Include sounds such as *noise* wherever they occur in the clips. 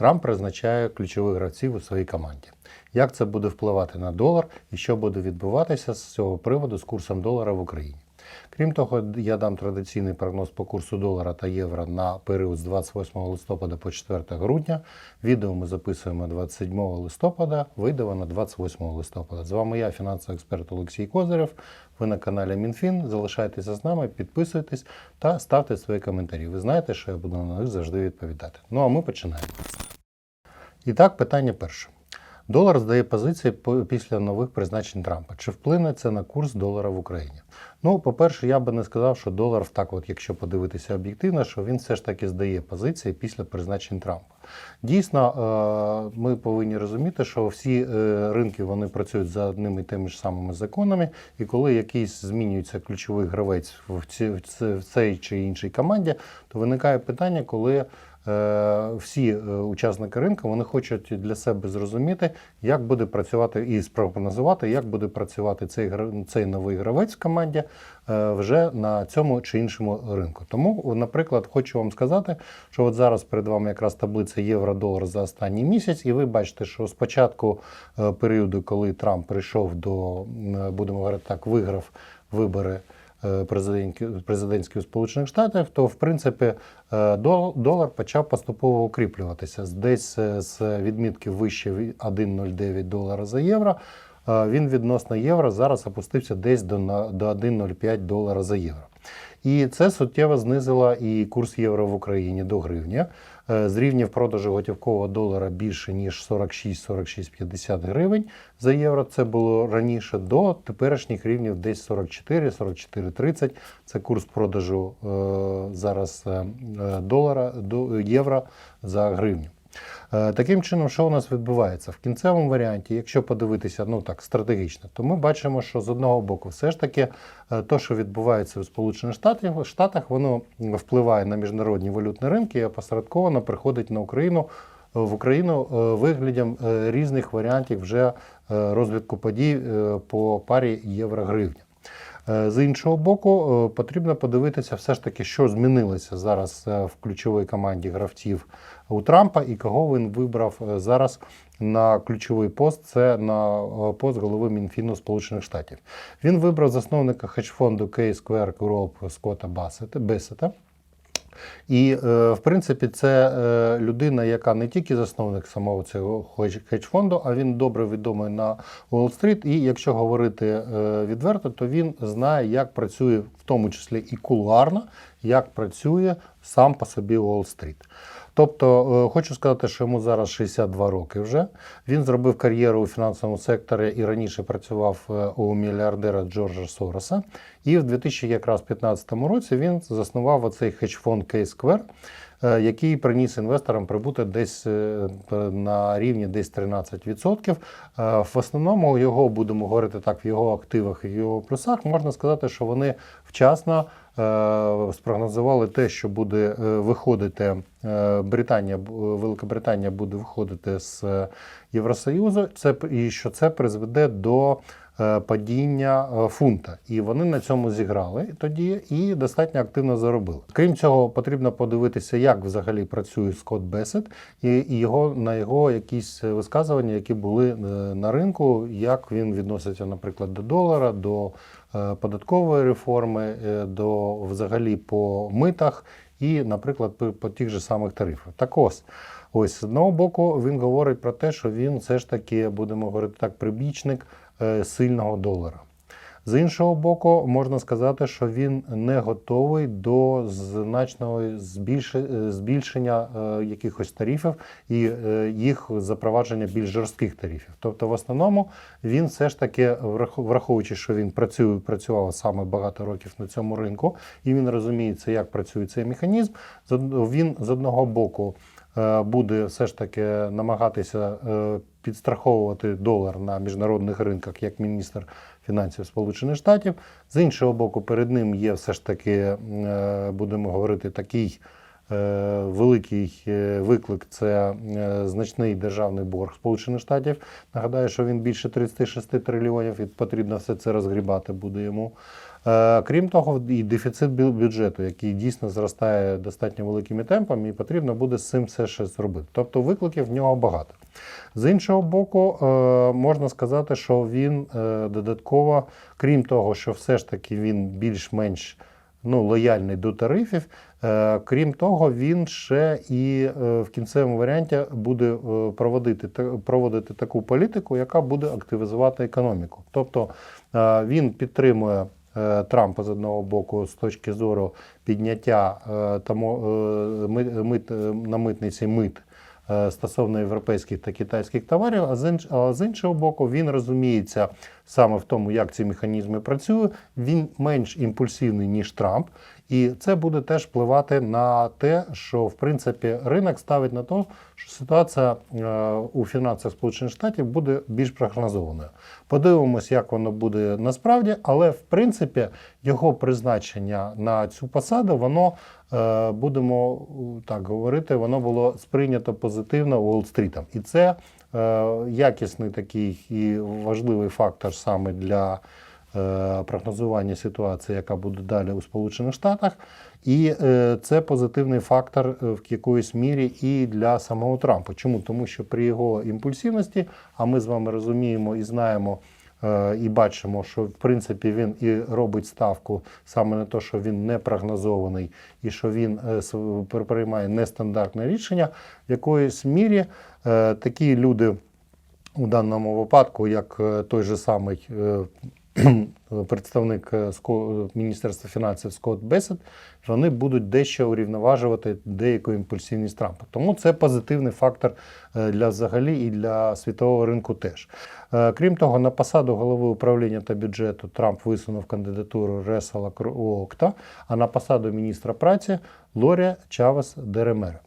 Трамп призначає ключових гравців у своїй команді. Як це буде впливати на долар і що буде відбуватися з цього приводу з курсом долара в Україні? Крім того, я дам традиційний прогноз по курсу долара та євро на період з 28 листопада по 4 грудня. Відео ми записуємо 27 листопада, вийде воно 28 листопада. З вами я, фінансовий експерт Олексій Козирєв. Ви на каналі МінФін. Залишайтеся з нами, підписуйтесь та ставте свої коментарі. Ви знаєте, що я буду на них завжди відповідати. Ну а ми починаємо. І так, питання перше. Долар здає позиції після нових призначень Трампа. Чи вплине це на курс долара в Україні? Ну, по-перше, я би не сказав, що долар так, от, якщо подивитися об'єктивно, що він все ж таки здає позиції після призначень Трампа. Дійсно, е, ми повинні розуміти, що всі е, ринки вони працюють за одними і тими ж самими законами, і коли якийсь змінюється ключовий гравець в ці- в ці- в цій чи іншій команді, то виникає питання, коли всі е, учасники ринку вони хочуть для себе зрозуміти, як буде працювати і спрогнозувати, як буде працювати цей цей новий гравець в команді е, вже на цьому чи іншому ринку. Тому, наприклад, хочу вам сказати, що от зараз перед вами якраз таблиця євро-долар за останній місяць, і ви бачите, що з початку е, періоду, коли Трамп прийшов до, будемо говорити так, виграв вибори е, президентські Сполучених Штатів, то в принципі е, долар почав поступово укріплюватися. Десь е, з відмітки вище від 1,09 долара за євро. Він відносно євро зараз опустився десь до 1,05 долара за євро. І це суттєво знизило і курс євро в Україні до гривні. Е, З рівнів продажу готівкового долара більше ніж 46-46,50 гривень за євро. Це було раніше до теперішніх рівнів десь 44, 44,30. Це курс продажу е, зараз е, долара до євро за гривню. Е, Таким чином, що у нас відбувається? В кінцевому варіанті, якщо подивитися ну так стратегічно, то ми бачимо, що з одного боку, все ж таки, е, то, що відбувається у Сполучених Штатах, воно впливає на міжнародні валютні ринки і опосередковано приходить на Україну. В Україну е, виглядом е, різних варіантів вже е, розвитку подій е, по парі євро-гривня. Е, З іншого боку, е, потрібно подивитися все ж таки, що змінилося зараз е, в ключовій команді гравців у Трампа і кого він вибрав е, зараз на ключовий пост. Це на е, пост голови Мінфіну Сполучених Штатів. Він вибрав засновника хедж-фонду K-Square Group Скотта Бесета. І, е, в принципі, це людина, яка не тільки засновник самого цього хедж- хедж-фонду, а він добре відомий на Уолл-стріт. І якщо говорити відверто, то він знає, як працює, в тому числі і кулуарно, як працює сам по собі Уолл-стріт. Тобто, е, хочу сказати, що йому зараз 62 роки вже. Він зробив кар'єру у фінансовому секторі і раніше працював е, у мільярдера Джорджа Сороса. І в 2015 році він заснував оцей хедж-фонд K-Square, е, який приніс інвесторам прибуток десь на рівні десь 13%. Е, В основному його будемо говорити так, в його активах і його плюсах можна сказати, що вони вчасно спрогнозували те, що буде е, виходити е, Британія, б- Великобританія буде виходити з е, Євросоюзу. Це і що це призведе до е, падіння е, фунта. І вони на цьому зіграли тоді і достатньо активно заробили. Крім цього, потрібно подивитися, як взагалі працює Скотт Бесет і, його на його якісь висказування, які були е, на ринку, як він відноситься, наприклад, до долара, до е, податкової реформи, е, до взагалі по митах і, наприклад, по, по тих же самих тарифах. Так ось. Ось з одного боку він говорить про те, що він все ж таки, будемо говорити так, прибічник е, сильного долара. З іншого боку, можна сказати, що він не готовий до значного е, збільшення е, якихось тарифів і е, їх запровадження більш жорстких тарифів. Тобто, в основному він все ж таки, враховуючи, що він працює, працював саме багато років на цьому ринку, і він розуміється, як працює цей механізм. Він з одного боку буде все ж таки намагатися підстраховувати долар на міжнародних ринках як міністр фінансів Сполучених Штатів. З іншого боку, перед ним є все ж таки, е, будемо говорити, такий е, великий е, виклик це значний державний борг Сполучених Штатів. Нагадаю, що він більше 36 трильйонів, і потрібно все це розгрібати буде йому. Е, Крім того, і дефіцит бюджету, який дійсно зростає достатньо великими темпами, і потрібно буде з цим все ще зробити. Тобто викликів в нього багато. З іншого боку, е, можна сказати, що він е, додатково, крім того, що все ж таки він більш-менш ну, лояльний до тарифів. Крім того, він ще і в кінцевому варіанті буде проводити, проводити таку політику, яка буде активізувати економіку. Тобто він підтримує Трампа з одного боку з точки зору підняття е, е, е, на митниці мит е, стосовно європейських та китайських товарів, а з іншого боку, він розуміється саме в тому, як ці механізми працюють. Він менш імпульсивний, ніж Трамп. І це буде теж впливати на те, що в принципі ринок ставить на те, що ситуація е, у фінансах Сполучених Штатів буде більш прогнозованою. Подивимось, як воно буде насправді, але в принципі його призначення на цю посаду, воно е, будемо так говорити, воно було сприйнято позитивно Уолл-стрітом. І це е, якісний такий і важливий фактор саме для прогнозування ситуації, яка буде далі у Сполучених Штатах. І е, це позитивний фактор е, в якоїсь мірі і для самого Трампа. Чому? Тому що при його імпульсивності, а ми з вами розуміємо і знаємо. е, І бачимо, що в принципі він і робить ставку саме на те, що він не прогнозований, і що він е, приймає нестандартне рішення. В якоїсь мірі е, такі люди у даному випадку, як е, той же самий е, *clears throat* представник е, Міністерства фінансів Скотт Бесет, вони будуть дещо урівноважувати деяку імпульсивність Трампа. Тому це позитивний фактор е, для взагалі і для світового ринку теж. Е, Крім того, на посаду голови управління та бюджету Трамп висунув кандидатуру Ресала Кру- Окта, а на посаду міністра праці Лорія Чавес Деремера.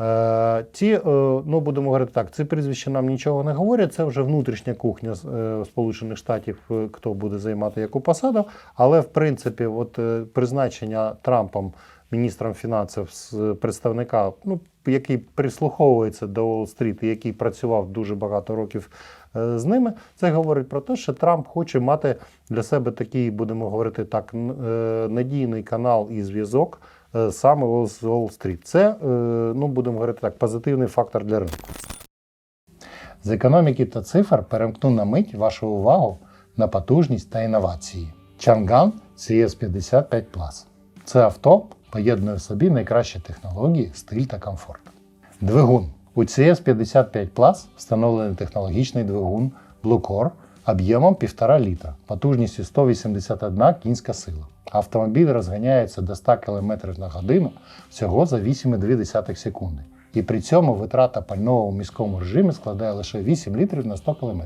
Е, Ці, е, ну будемо говорити так, ці прізвища нам нічого не говорять. Це вже внутрішня кухня е, Сполучених Штатів, хто буде займати яку посаду. Але в принципі, от призначення Трампом міністром фінансів з представника, ну який прислуховується до Уолл-стріт і який працював дуже багато років з ними, це говорить про те, що Трамп хоче мати для себе такий, будемо говорити так, надійний канал і зв'язок саме з Уолл-стріт. Це, е, ну будемо говорити так, позитивний фактор для ринку. З економіки та цифр перемкну на мить вашу увагу на потужність та інновації. Chang'an CS55 Plus. Це авто поєднує в собі найкращі технології, стиль та комфорт. Двигун. У CS55 Plus встановлений технологічний двигун Bluecore об'ємом 1,5 літра, потужністю 181 кінська сила. Автомобіль розганяється до 100 км на годину всього за 8,2 секунди. І при цьому витрата пального у міському режимі складає лише 8 літрів на 100 км.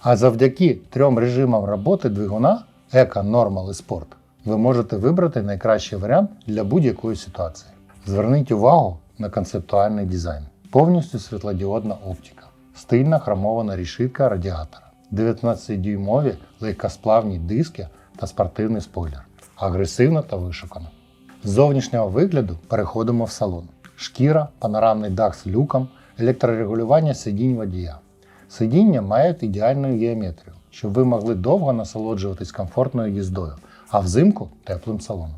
А завдяки трьом режимам роботи двигуна Eco, Normal і Sport ви можете вибрати найкращий варіант для будь-якої ситуації. Зверніть увагу на концептуальний дизайн. Повністю світлодіодна оптика, стильна хромована рішитка радіатора, 19-дюймові легкосплавні диски та спортивний спойлер. Агресивно та вишукано. З зовнішнього вигляду переходимо в салон. Шкіра, панорамний дах з люком, електрорегулювання сидінь водія. Сидіння мають ідеальну геометрію, щоб ви могли довго насолоджуватись комфортною їздою, а взимку теплим салоном.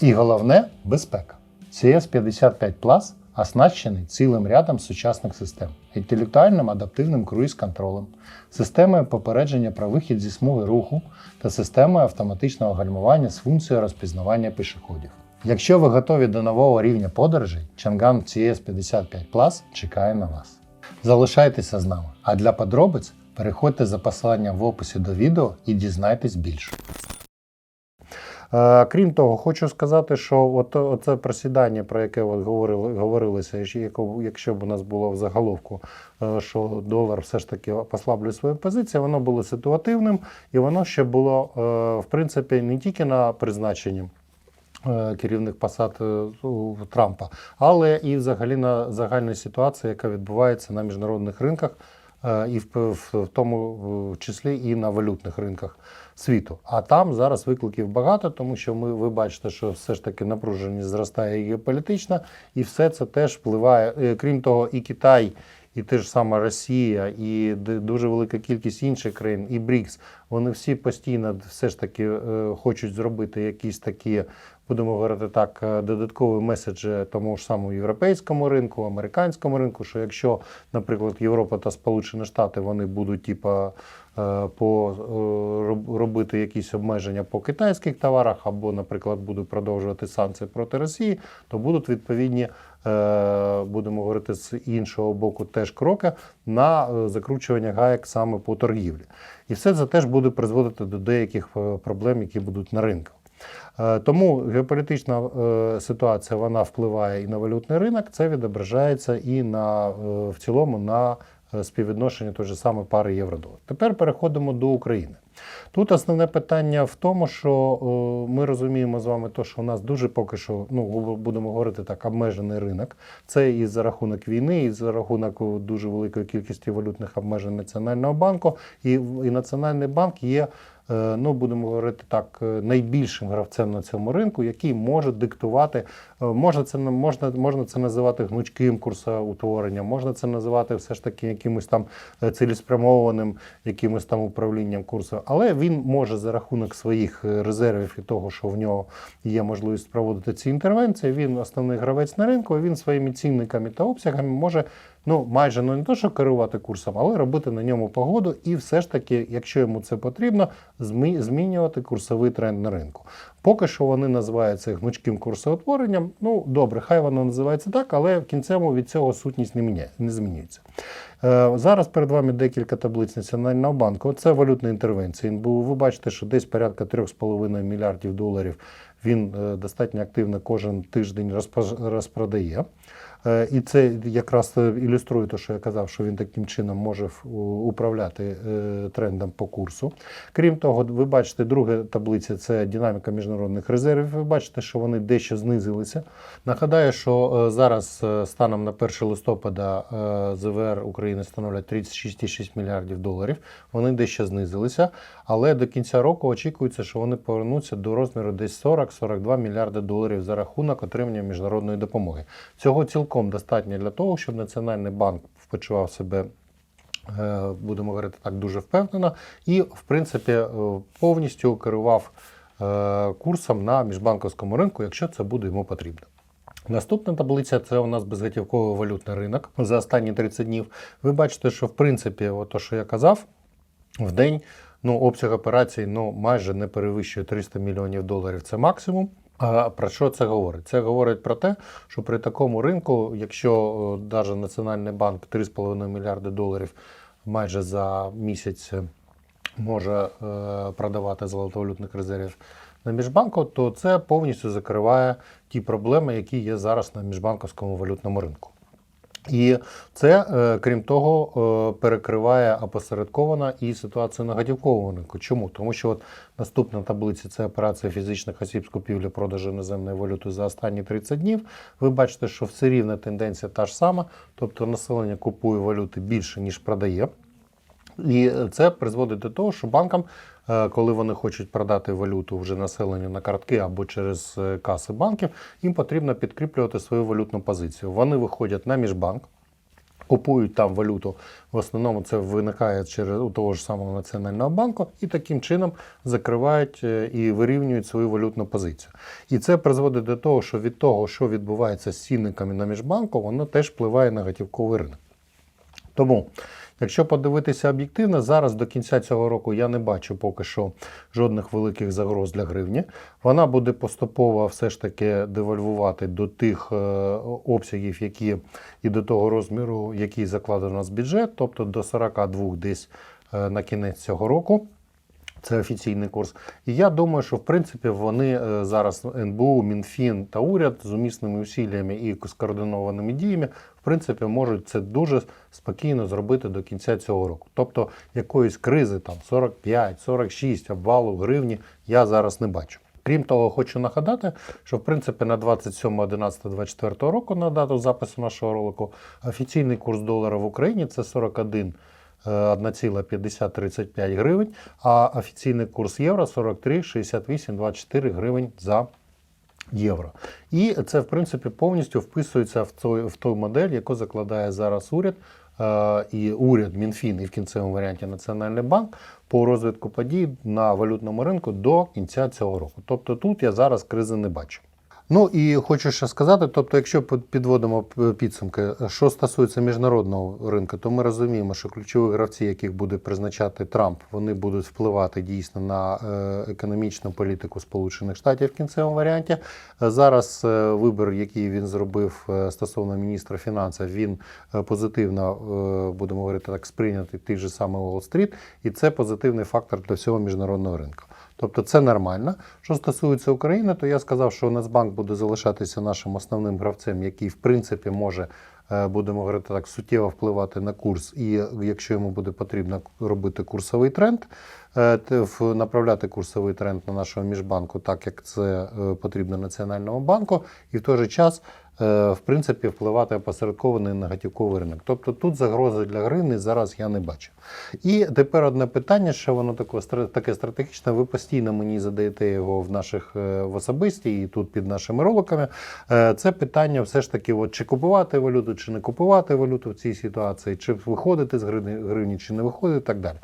І головне безпека. CS55 Plus оснащений цілим рядом сучасних систем, інтелектуальним адаптивним круїз-контролем, системою попередження про вихід зі смуги руху та системою автоматичного гальмування з функцією розпізнавання пішоходів. Якщо ви готові до нового рівня подорожей, Chang'an CS55 Plus чекає на вас. Залишайтеся з нами, а для подробиць переходьте за посиланням в описі до відео і дізнайтесь більше. Е, Крім того, хочу сказати, що от оце просідання, про яке от говорили, говорилося, якщо б у нас було в заголовку, е, що долар все ж таки послаблює свою позицію, воно було ситуативним, і воно ще було е, в принципі не тільки на призначенні керівних посад у Трампа, але і взагалі на загальній ситуації, яка відбувається на міжнародних ринках, і в, тому числі і на валютних ринках світу. А там зараз викликів багато, тому що ми ви бачите, що все ж таки напруженість зростає геополітична, і все це теж впливає. Е, Крім того, і Китай. і те ж сама Росія, і дуже велика кількість інших країн, і БРІКС, вони всі постійно все ж таки е, хочуть зробити якісь такі, будемо говорити так, е, додаткові меседжі тому ж самому європейському ринку, американському ринку, що якщо, наприклад, Європа та Сполучені Штати вони будуть типа. е, По е, робити якісь обмеження по китайських товарах, або, наприклад, будуть продовжувати санкції проти Росії, то будуть відповідні, будемо говорити з іншого боку, теж кроки на закручування гаек саме по торгівлі. І все це теж буде призводити до деяких проблем, які будуть на ринку. Е, Тому геополітична е, ситуація вона впливає і на валютний ринок, це відображається і на е, в цілому на співвідношення той же саме пари євро-долар. Тепер переходимо до України. Тут основне питання в тому, що ми розуміємо з вами, то, що у нас дуже поки що, ну будемо говорити так, обмежений ринок. Це і за рахунок війни, і за рахунок дуже великої кількості валютних обмежень Національного банку. І, і Національний банк є, ну будемо говорити так, е, найбільшим гравцем на цьому ринку, який може диктувати. е, Можна це можна, можна це називати гнучким курсоутворенням, можна це називати все ж таки якимось там е, цілеспрямованим якимось там управлінням курсу, але він може за рахунок своїх е, резервів і того, що в нього є можливість проводити ці інтервенції. Він основний гравець на ринку. Він своїми цінниками та обсягами може ну майже ну не то, що керувати курсом, але робити на ньому погоду, і все ж таки, якщо йому це потрібно, змінювати курсовий тренд на ринку. Поки що вони називають це гнучким курсоутворенням. Ну добре, хай воно називається так, але в кінцевому від цього сутність не міняє, не змінюється. Е, Зараз перед вами декілька таблиць Національного банку. Це валютна інтервенція. НБУ. Ви бачите, що десь порядка 3,5 мільярдів доларів він е, достатньо активно кожен тиждень розпродає. Е, І це якраз е, ілюструє те, що я казав, що він таким чином може управляти е, трендом по курсу. Крім того, ви бачите, друга таблиця це динаміка міжнародних резервів. Ви бачите, що вони дещо знизилися. Нагадаю, що зараз станом на 1 листопада ЗВР України становлять 36,6 мільярдів доларів. Вони дещо знизилися, але до кінця року очікується, що вони повернуться до розміру десь 40-42 мільярди доларів за рахунок отримання міжнародної допомоги. Цього цілком достатньо для того, щоб Національний банк почував себе. е, Будемо говорити так дуже впевнено, і в принципі е, повністю керував е, курсом на міжбанковському ринку, якщо це буде йому потрібно. Наступна таблиця це у нас безготівковий валютний ринок за останні 30 днів. Ви бачите, що в принципі, то, що я казав, в день ну, обсяг операцій ну, майже не перевищує 300 мільйонів доларів. Це максимум. Про що це говорить? Це говорить про те, що при такому ринку, якщо навіть Національний банк 3,5 мільярди доларів майже за місяць е, може е, продавати золотовалютних резервів на міжбанку, то це повністю закриває ті проблеми, які є зараз на міжбанковському валютному ринку. І це, е, крім того, е, перекриває опосередковано і ситуацію на готівковому. Чому? Тому що от наступна таблиця це операція фізичних осіб з купівлі продажу іноземної валюти за останні 30 днів. Ви бачите, що все рівно тенденція та ж сама, тобто населення купує валюти більше, ніж продає. І це призводить до того, що банкам, коли вони хочуть продати валюту вже населенню на картки або через е, каси банків, їм потрібно підкріплювати свою валютну позицію. Вони виходять на міжбанк, купують там валюту. В основному це виникає через у того ж самого національного банку, і таким чином закривають е, і вирівнюють свою валютну позицію. І це призводить до того, що від того, що відбувається з цінниками на міжбанку, воно теж впливає на готівковий ринок. Тому, якщо подивитися об'єктивно, зараз до кінця цього року я не бачу поки що жодних великих загроз для гривні. Вона буде поступово все ж таки девальвувати до тих е, обсягів, які і до того розміру, який закладено нас бюджет, тобто до 42 десь е, на кінець цього року. Це офіційний курс. І я думаю, що в принципі вони е, зараз НБУ, МінФін та уряд з умісними усіллями і скоординованими діями, в принципі, можуть це дуже спокійно зробити до кінця цього року. Тобто якоїсь кризи там 45-46 обвалу гривні я зараз не бачу. Крім того, хочу нагадати, що в принципі на 27.11.24 року, на дату запису нашого ролику, офіційний курс долара в Україні це 41 е, 1,5035 гривень, а офіційний курс євро 43,6824 гривень за євро. І це, в принципі, повністю вписується в той, в ту модель, яку закладає зараз уряд. е, І уряд, Мінфін і в кінцевому варіанті Національний банк по розвитку подій на валютному ринку до кінця цього року. Тобто тут я зараз кризи не бачу. Ну і хочу ще сказати: тобто, якщо підводимо підсумки, що стосується міжнародного ринку, то ми розуміємо, що ключові гравці, яких буде призначати Трамп, вони будуть впливати дійсно на е, економічну політику Сполучених Штатів в кінцевому варіанті. Е, Зараз е, вибір, який він зробив стосовно міністра фінансів, він позитивно будемо говорити так, сприйнятий той же самий Уолл-стріт, і це позитивний фактор для всього міжнародного ринку. Тобто це нормально. Що стосується України, то я сказав, що Нацбанк буде залишатися нашим основним гравцем, який в принципі може, е, будемо говорити так, суттєво впливати на курс, і якщо йому буде потрібно робити курсовий тренд, е, направляти курсовий тренд на нашого міжбанку, так як це е, потрібно Національному банку, і в той же час. Е, В принципі, впливати опосередкований на готівковий ринок. Тобто тут загрози для гривні зараз я не бачу. І тепер одне питання, що воно таке, таке стратегічне. Ви постійно мені задаєте його в наших е, в особисті і тут під нашими роликами. Е, Це питання все ж таки, от, чи купувати валюту, чи не купувати валюту в цій ситуації, чи виходити з гривні, чи не виходити, і так далі.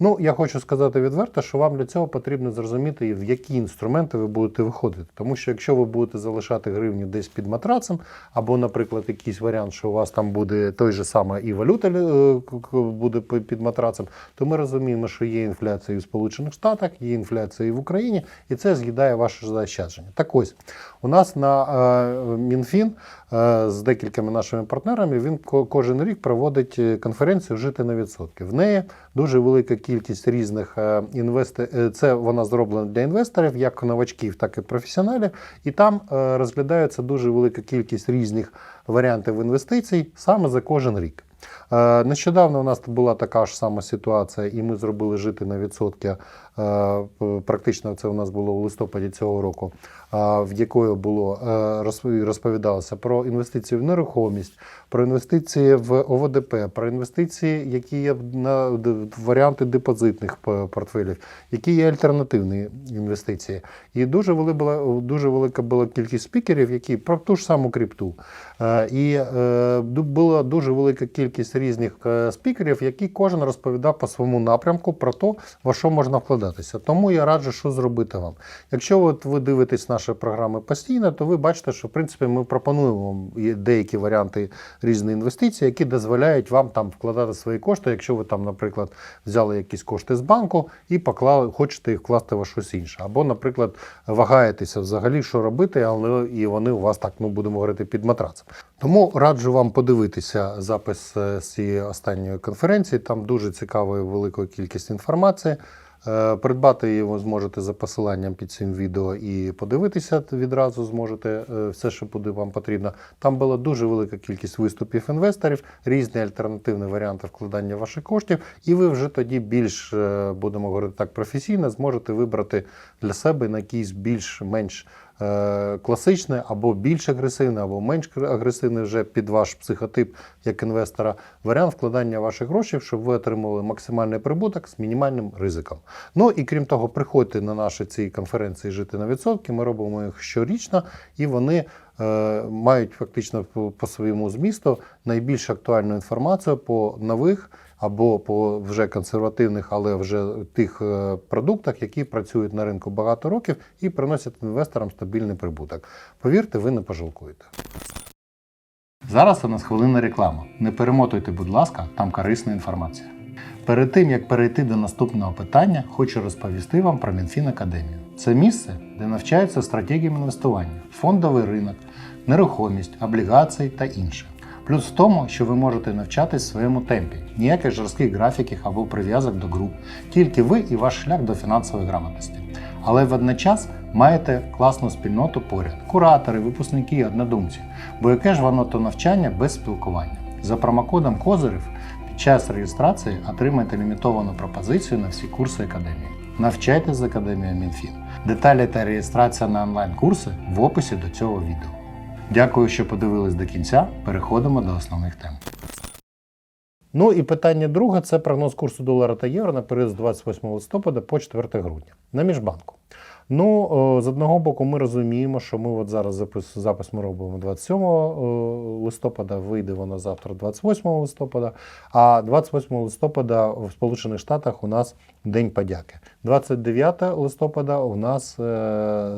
Ну, я хочу сказати відверто, що вам для цього потрібно зрозуміти, в які інструменти ви будете виходити. Тому що якщо ви будете залишати гривню десь під матрацем, або, наприклад, якийсь варіант, що у вас там буде той же самий і валюта е, буде під матрацем, то ми розуміємо, що є інфляція і в Сполучених Штатах, є інфляція і в Україні, і це з'їдає ваше заощадження. Так ось, у нас на е, Мінфін е, з декількома нашими партнерами він ко- кожен рік проводить конференцію Жити на відсотки. В неї дуже велика кількість різних е, інвесторів. Це вона зроблена для інвесторів, як новачків, так і професіоналів. І там е, розглядається дуже велика кількість різних варіантів інвестицій саме за кожен рік. Е, Нещодавно у нас була така ж сама ситуація, і ми зробили жити на відсотки. е, Практично це у нас було у листопаді цього року, е, в якої було е, розповідалося про інвестиції в нерухомість, про інвестиції в ОВДП, про інвестиції, які є на варіанти депозитних портфелів, які є альтернативні інвестиції. І дуже вели була дуже велика була кількість спікерів, які про ту ж саму крипту. Е, І е, була дуже велика кількість різних е, спікерів, які кожен розповідав по своєму напрямку про те, во що можна вкладатися. Тому я раджу, що зробити вам. Якщо от ви дивитесь наші програми постійно, то ви бачите, що в принципі ми пропонуємо вам деякі варіанти різних інвестицій, які дозволяють вам там вкладати свої кошти. Якщо ви там, наприклад, взяли якісь кошти з банку і поклали, хочете їх вкласти во щось інше. Або, наприклад, вагаєтеся взагалі, що робити, але і вони у вас так, ну будемо говорити, під матрацем. Тому раджу вам подивитися запис е, з цієї останньої конференції. Там дуже цікава і велика кількість інформації. Е, Придбати його зможете за посиланням під цим відео і подивитися відразу зможете е, все, що буде вам потрібно. Там була дуже велика кількість виступів інвесторів, різні альтернативні варіанти вкладання ваших коштів, і ви вже тоді більш, е, будемо говорити так, професійно зможете вибрати для себе на якийсь більш-менш е, класичний або більш агресивний, або менш агресивний вже під ваш психотип як інвестора варіант вкладання ваших грошей, щоб ви отримали максимальний прибуток з мінімальним ризиком. Ну і крім того, приходьте на наші ці конференції жити на відсотки. Ми робимо їх щорічно, і вони е, мають фактично по своєму змісту найбільш актуальну інформацію по нових. Або по вже консервативних, але вже тих е, продуктах, які працюють на ринку багато років і приносять інвесторам стабільний прибуток. Повірте, ви не пожалкуєте. Зараз у нас хвилина реклама. Не перемотуйте, будь ласка, там корисна інформація. Перед тим як перейти до наступного питання, хочу розповісти вам про Мінфін Академію. Це місце, де навчаються стратегіям інвестування, фондовий ринок, нерухомість, облігації та інше. Плюс в тому, що ви можете навчатись в своєму темпі, ніяких жорстких графіків або прив'язок до груп, тільки ви і ваш шлях до фінансової грамотності. Але водночас маєте класну спільноту поряд, куратори, випускники, однодумці. Бо яке ж воно то навчання без спілкування? За промокодом Козирів під час реєстрації отримаєте лімітовану пропозицію на всі курси академії. Навчайтесь з академією Мінфін. Деталі та реєстрація на онлайн-курси в описі до цього відео. Дякую, що подивились до кінця. Переходимо до основних тем. Ну і питання друге це прогноз курсу долара та євро на період з 28 листопада по 4 грудня на міжбанку. Ну, з одного боку, ми розуміємо, що ми от зараз запис, запис ми робимо 27 листопада, вийде воно завтра 28 листопада, а 28 листопада в Сполучених Штатах у нас День подяки. 29 листопада у нас е,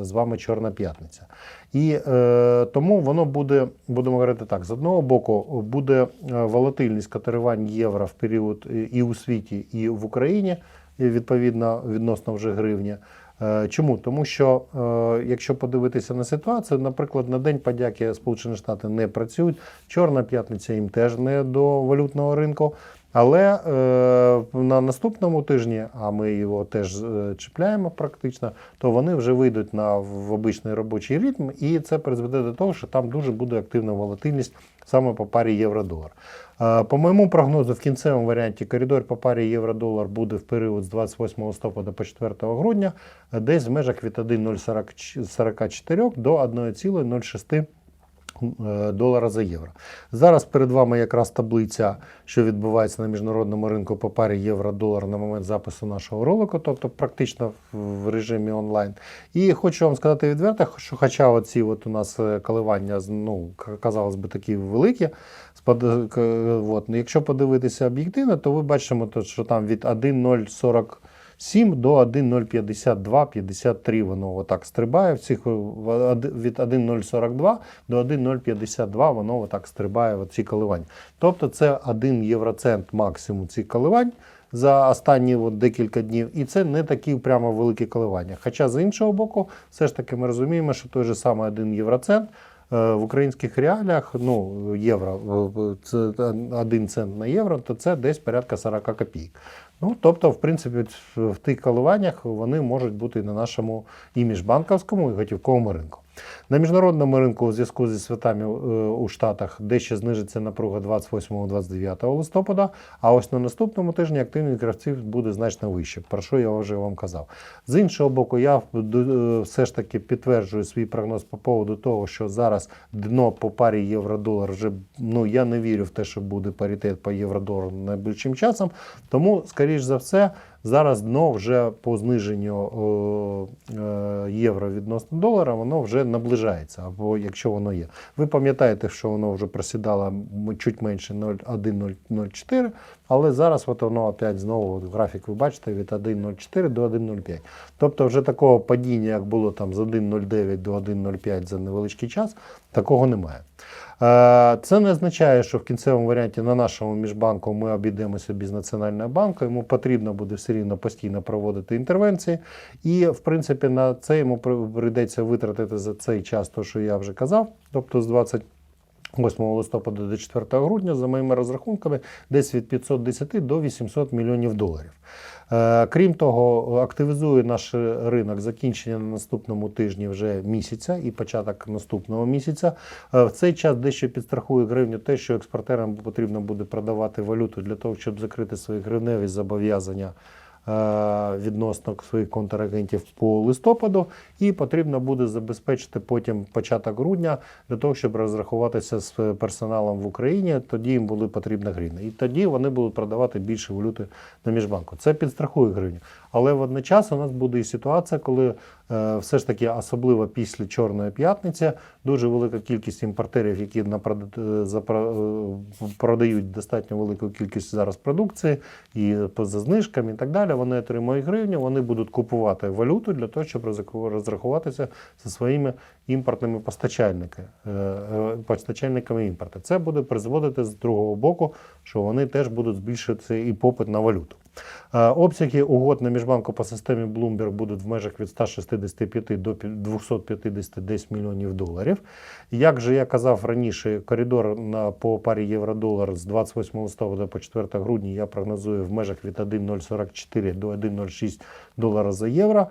з вами Чорна п'ятниця. І е, тому воно буде, будемо говорити так: з одного боку, буде е, волатильність котирувань євро в період і- у світі, і в Україні, і відповідно відносно вже гривні. Е, Чому? Тому що е, якщо подивитися на ситуацію, наприклад, на День подяки Сполучені Штати не працюють, Чорна п'ятниця їм теж не до валютного ринку. Але е, на наступному тижні, а ми його теж чіпляємо практично, то вони вже вийдуть на в обичний робочий ритм, і це призведе до того, що там дуже буде активна волатильність саме по парі євро-долар. Е, По моєму прогнозу, в кінцевому варіанті коридор по парі євро-долар буде в період з 28 листопада по 4 грудня, е, десь в межах від 1,044 до 1,06 е, долара за євро. Зараз перед вами якраз таблиця, що відбувається на міжнародному ринку по парі євро-долар на момент запису нашого ролику, тобто практично в режимі онлайн. І хочу вам сказати відверто, що хоча оці от у нас е, коливання, ну, казалось би, такі великі, от, ну, якщо подивитися об'єктивно, то ви бачимо, що там від 1,040 7 до 1,052, 53 воно отак стрибає. В цих е, від 1,042 до 1,052 воно отак стрибає в ці коливання. Тобто це 1 євроцент максимум цих коливань за останні от декілька днів, і це не такі прямо великі коливання. Хоча з іншого боку, все ж таки ми розуміємо, що той же самий 1 євроцент е, в українських реаліях, ну, євро, е, е, це 1 цент на євро, то це десь порядка 40 копійок. Ну, тобто, в принципі, в тих коливаннях вони можуть бути на нашому і міжбанківському, і готівковому ринку. На міжнародному ринку у зв'язку зі святами е, у Штатах дещо знижиться напруга 28-29 листопада, а ось на наступному тижні активність гравців буде значно вище, про що я вже вам казав. З іншого боку, я е, все ж таки підтверджую свій прогноз по поводу того, що зараз дно по парі євро-долар вже ну я не вірю в те, що буде паритет по євро-долару найближчим часом. Тому, скоріш за все, зараз дно вже по зниженню е, євро відносно долара, воно вже наближається, або якщо воно є. Ви пам'ятаєте, що воно вже просідало чуть менше 1,004, але зараз от воно опять знову графік ви бачите від 1,04 до 1,05. Тобто вже такого падіння, як було там з 1,09 до 1,05 за невеличкий час, такого немає. Е, Це не означає, що в кінцевому варіанті на нашому міжбанку ми обійдемося без Національного банку. Йому потрібно буде все рівно постійно проводити інтервенції. І, в принципі, на це йому прийдеться витратити за цей час, то, що я вже казав, тобто з 20 8 листопада до 4 грудня, за моїми розрахунками, десь від 510 до 800 мільйонів доларів. Е, Крім того, активізує наш ринок закінчення на наступному тижні вже місяця і початок наступного місяця. Е, В цей час дещо підстрахує гривню те, що експортерам потрібно буде продавати валюту для того, щоб закрити свої гривневі зобов'язання відносно своїх контрагентів по листопаду, і потрібно буде забезпечити потім початок грудня для того, щоб розрахуватися з персоналом в Україні. Тоді їм були потрібні гривні. І тоді вони будуть продавати більше валюти на міжбанку. Це підстрахує гривню. Але водночас у нас буде і ситуація, коли е, все ж таки, особливо після Чорної п'ятниці, дуже велика кількість імпортерів, які е, е, продають достатньо велику кількість зараз продукції і поза знижками і так далі. Вони отримують гривню, вони будуть купувати валюту для того, щоб розрахуватися зі своїми імпортними постачальниками, е, е, постачальниками імпорту. Це буде призводити з другого боку, що вони теж будуть збільшувати і попит на валюту. Е, Обсяги угод на міжбанку по системі Bloomberg будуть в межах від 165 до 250 десь мільйонів доларів. Як же я казав раніше, коридор на, по парі євро-долар з 28 листопада по 4 грудня я прогнозую в межах від 1,044 до 1,06 долара за євро.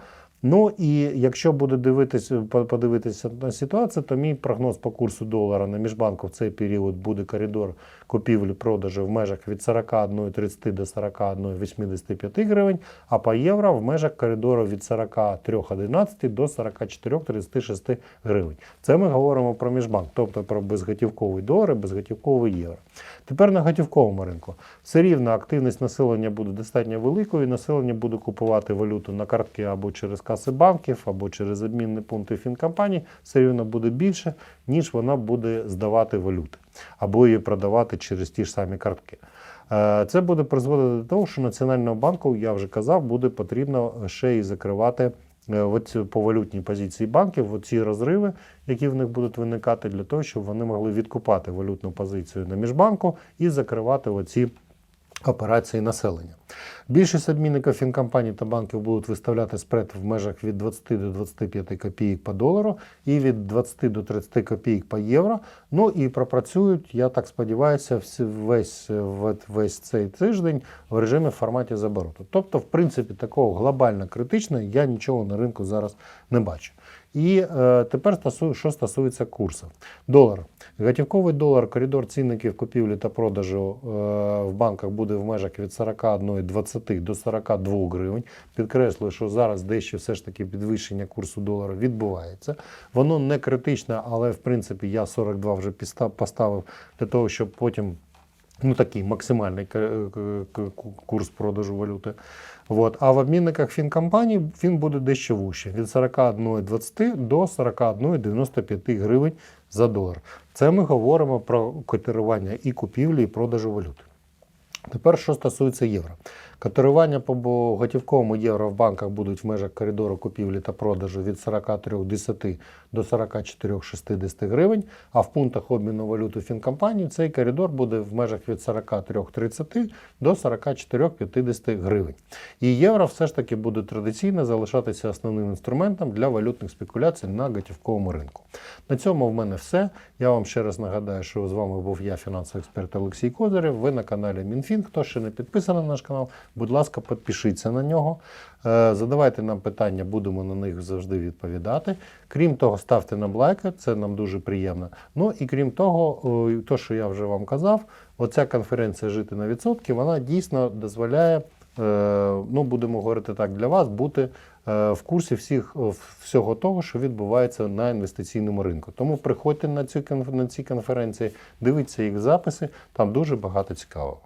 Ну і якщо буде дивитися, по- подивитися на ситуацію, то мій прогноз по курсу долара на міжбанку в цей період буде коридор купівлі-продажу в межах від 41,30 до 41,85 гривень, а по євро в межах коридору від 43,11 до 44,36 гривень. Це ми говоримо про міжбанк, тобто про безготівковий долар і безготівковий євро. Тепер на готівковому ринку. Все рівно активність населення буде достатньо великою, населення буде купувати валюту на картки або через каси банків або через обмінні пункти фінкомпаній все рівно буде більше, ніж вона буде здавати валюти або її продавати через ті ж самі картки. Е, Це буде призводити до того, що Національному банку, я вже казав, буде потрібно ще і закривати е, по валютній позиції банків оці розриви, які в них будуть виникати, для того, щоб вони могли відкупати валютну позицію на міжбанку і закривати оці операції населення. Більшість адмінників фінкомпаній та банків будуть виставляти спред в межах від 20 до 25 копійок по долару і від 20 до 30 копійок по євро. Ну і пропрацюють, я так сподіваюся, весь, весь цей тиждень в режимі в форматі забороту. Тобто, в принципі, такого глобально критичного я нічого на ринку зараз не бачу. І е, тепер стосу, що стосується курсу. Долар. Готівковий долар, коридор цінників купівлі та продажу е, в банках буде в межах від 41,20 до 42 гривень. Підкреслюю, що зараз дещо все ж таки підвищення курсу долара відбувається. Воно не критичне, але в принципі я 42 вже поставив для того, щоб потім ну такий максимальний курс продажу валюти. От. А в обмінниках фінкомпаній він буде дещо вужче від 41,20 до 41,95 гривень за долар. Це ми говоримо про котирування і купівлі, і продажу валюти. Тепер, що стосується євро. Котирування по готівковому євро в банках будуть в межах коридору купівлі та продажу від 43,10 до 44,60 гривень, а в пунктах обміну валюти фінкомпанії цей коридор буде в межах від 43,30 до 44,50 гривень. І євро все ж таки буде традиційно залишатися основним інструментом для валютних спекуляцій на готівковому ринку. На цьому в мене все. Я вам ще раз нагадаю, що з вами був я, фінансовий експерт Олексій Козирев. Ви на каналі МінФін. Хто ще не підписаний на наш канал, будь ласка, підпишіться на нього. Е, Задавайте нам питання, будемо на них завжди відповідати. Крім того, ставте нам лайки, це нам дуже приємно. Ну і крім того, то, що я вже вам казав, оця конференція Жити на відсотки, вона дійсно дозволяє, е, ну будемо говорити так, для вас бути е, в курсі всіх, всього того, що відбувається на інвестиційному ринку. Тому приходьте на конф- на ці конференції, дивіться їх записи, там дуже багато цікавого.